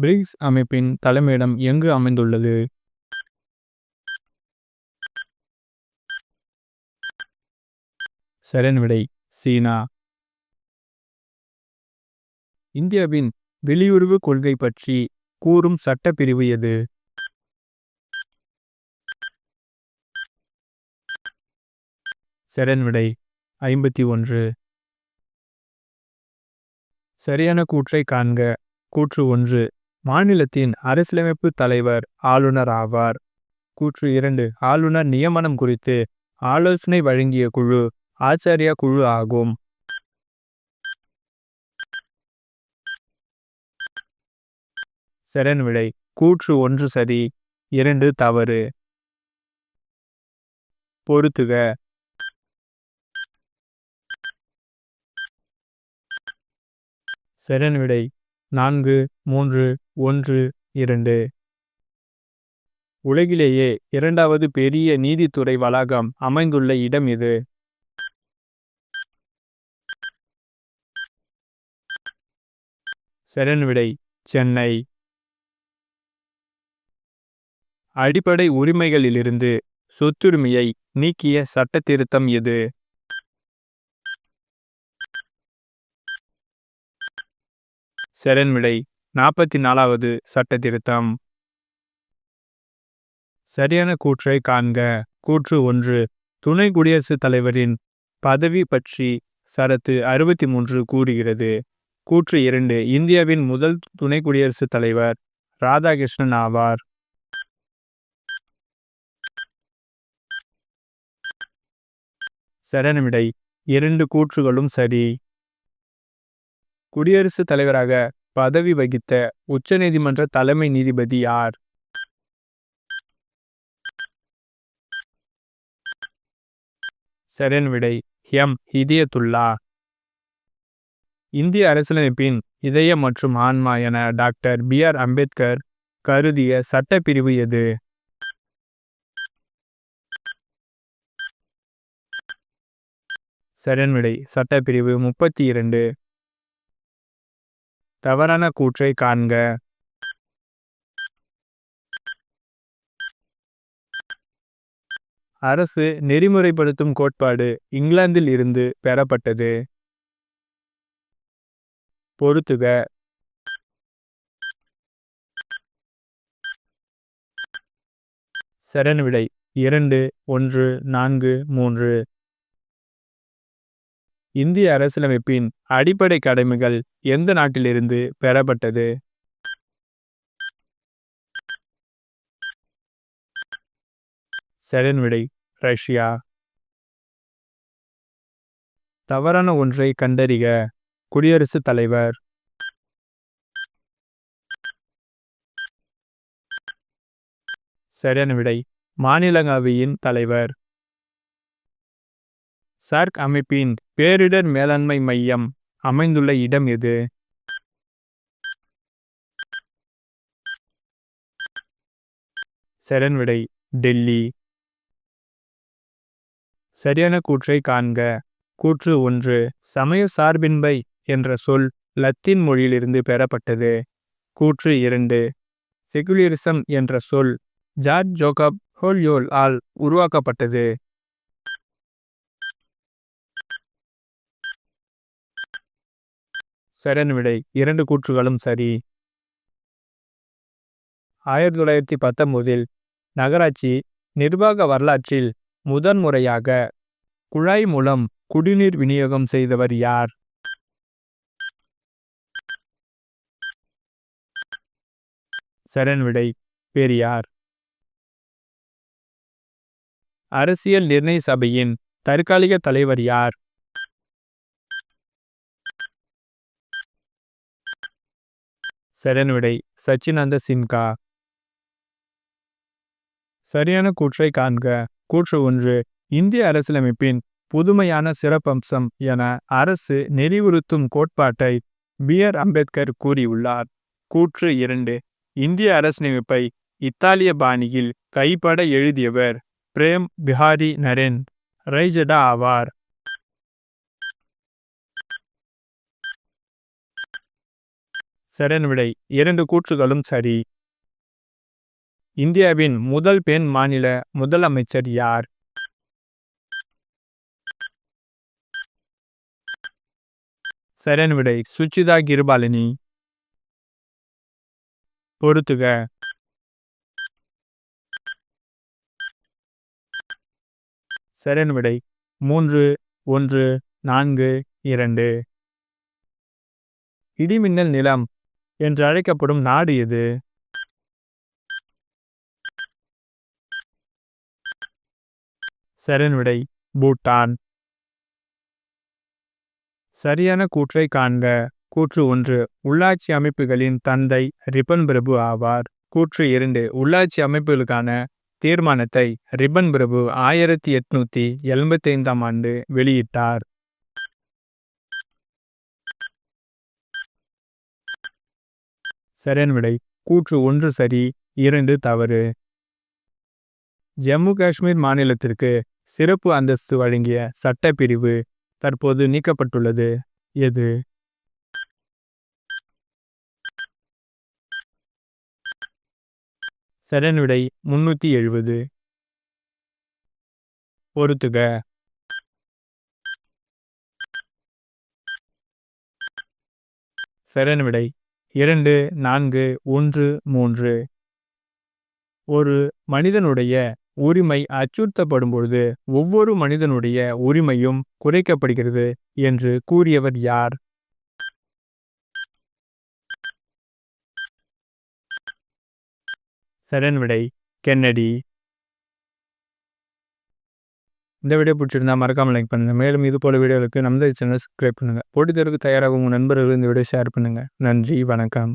BRICS அமைப்பின் தலைமையிடம் எங்கு அமைந்துள்ளது? சரண் விடை சீனா. இந்தியாவின் வெளியுறவு கொள்கை பற்றி கூறும் சட்டப்பிரிவு எது? சரண் விடை ஐம்பத்தி ஒன்று. சரியான கூற்றை காண்க. கூற்று ஒன்று. மாநிலத்தின் அரசியலமைப்பு தலைவர் ஆளுநர் ஆவார். கூற்று இரண்டு. ஆளுநர் நியமனம் குறித்து ஆலோசனை வழங்கிய குழு ஆச்சாரியா குழு ஆகும். சரண் விடை. கூற்று ஒன்று சரி இரண்டு தவறு. பொறுத்துக. சரண் விடை. நான்கு மூன்று ஒன்று இரண்டு. உலகிலேயே இரண்டாவது பெரிய நீதித்துறை வளாகம் அமைந்துள்ள இடம் இது. சரண் விடை சென்னை. அடிப்படை உரிமைகளிலிருந்து சொத்துரிமையை நீக்கிய சட்டத்திருத்தம் எது சரண் நாற்பத்தி நாலாவது சட்ட திருத்தம் சரியான கூற்றை காண்க. கூற்று ஒன்று. துணை குடியரசுத் தலைவரின் பதவி பற்றி சரத்து அறுபத்தி மூன்று கூறுகிறது. கூற்று இரண்டு. இந்தியாவின் முதல் துணை குடியரசுத் தலைவர் ராதாகிருஷ்ணன் ஆவார். சரணமிடை. இரண்டு கூற்றுகளும் சரி. குடியரசுத் தலைவராக பதவி வகித்த உச்சநீதிமன்ற தலைமை நீதிபதி யார்? சரண் விடை எம். ஹிதியத்துல்லா. இந்திய அரசியலமைப்பின் இதய மற்றும் ஆன்மா என டாக்டர் பி. ஆர். அம்பேத்கர் கருதிய சட்டப்பிரிவு எது? சரண் விடை சட்டப்பிரிவு முப்பத்தி இரண்டு. தவறான கூற்றை காண்க. அரசு நெறிமுறைப்படுத்தும் கோட்பாடு இங்கிலாந்தில் இருந்து பெறப்பட்டது. பொருத்துக. சரண் விடை இரண்டு ஒன்று நான்கு மூன்று. இந்திய அரசியலமைப்பின் அடிப்படை கடமைகள் எந்த நாட்டிலிருந்து பெறப்பட்டது? சரண் விடை ரஷ்யா. தவறான ஒன்றை கண்டறிக குடியரசுத் தலைவர். சரியான விடை மாநிலங்களவையின் தலைவர். சார்க் அமைப்பின் பேரிடர் மேலாண்மை மையம் அமைந்துள்ள இடம் எது? சரண் விடை டெல்லி. சரியான கூற்றை காண்க. கூற்று ஒன்று சமய சார்பின்மை என்ற சொல் லத்தீன் மொழியிலிருந்து பெறப்பட்டது. கூற்று இரண்டு செகுலரிசம் என்ற சொல் ஜார்ஜ் ஜோகப் ஹோல்யோல் ஆல் உருவாக்கப்பட்டது. சரண் விடை. இரண்டு கூற்றுகளும் சரி. ஆயிரத்தி தொள்ளாயிரத்தி பத்தொன்பதில் நகராட்சி நிர்வாக வரலாற்றில் முதன்முறையாக குழாய் மூலம் குடிநீர் விநியோகம் செய்தவர் யார்? சரண் விடை. பெரியார். அரசியல் நிர்ணய சபையின் தற்காலிக தலைவர் யார்? சரியான விடை சச்சினந்த சின்கா. சரியான கூற்றை காண்க. கூற்று ஒன்று இந்திய அரசியலமைப்பின் புதுமையான சிறப்பம்சம் என அரசு நெறிவுறுத்தும் கோட்பாட்டை பி ஆர் அம்பேத்கர் கூறியுள்ளார். கூற்று இரண்டு இந்திய அரசியலமைப்பை இத்தாலிய பாணியில் கைப்பட எழுதியவர் பிரேம் பிஹாரி நரேன் ரைஜடா ஆவார். சரண் விடை. இரண்டு கூற்றுகளும் சரி. இந்தியாவின் முதல் பெண் மாநில முதலமைச்சர் யார்? சரண் விடை. சுச்சிதா கிருபாலினி. பொறுத்துக. சரண் விடை. மூன்று ஒன்று நான்கு இரண்டு. இடிமின்னல் நிலம் என்று அழைக்கப்படும் நாடு எது? சரண்விடை விடை பூட்டான். சரியான கூற்றை காண்க. கூற்று ஒன்று உள்ளாட்சி அமைப்புகளின் தந்தை ரிபன் பிரபு ஆவார். கூற்று இரண்டு உள்ளாட்சி அமைப்புகளுக்கான தீர்மானத்தை ரிபன் பிரபு ஆயிரத்தி எட்நூத்தி எண்பத்தைந்தாம் ஆண்டு வெளியிட்டார். சரியான விடை. கூற்று ஒன்று சரி இரண்டு தவறு. ஜம்மு காஷ்மீர் மாநிலத்திற்கு சிறப்பு அந்தஸ்து வழங்கிய சட்டப்பிரிவு தற்போது நீக்கப்பட்டுள்ளது. எது? சரியான விடை முன்னூத்தி எழுபது. பொறுத்துக. சரியான விடை இரண்டு நான்கு ஒன்று மூன்று. ஒரு மனிதனுடைய உரிமை அச்சுறுத்தப்படும் பொழுது ஒவ்வொரு மனிதனுடைய உரிமையும் குறைக்கப்படுகிறது என்று கூறியவர் யார்? சரண் விடை கென்னடி. இந்த வீடியோ பிடிச்சிருந்தா மறக்காம லைக் பண்ணுங்கள் மேலும் இது போல வீடியோவுக்கு நம்ம சேனல் சப்ஸ்கிரைப் பண்ணுங்கள் போட்டித் தேர்வுக்கு தயாராகவும் உங்கள் நண்பர்கள் இந்த வீடியோ ஷேர் பண்ணுங்கள் நன்றி வணக்கம்.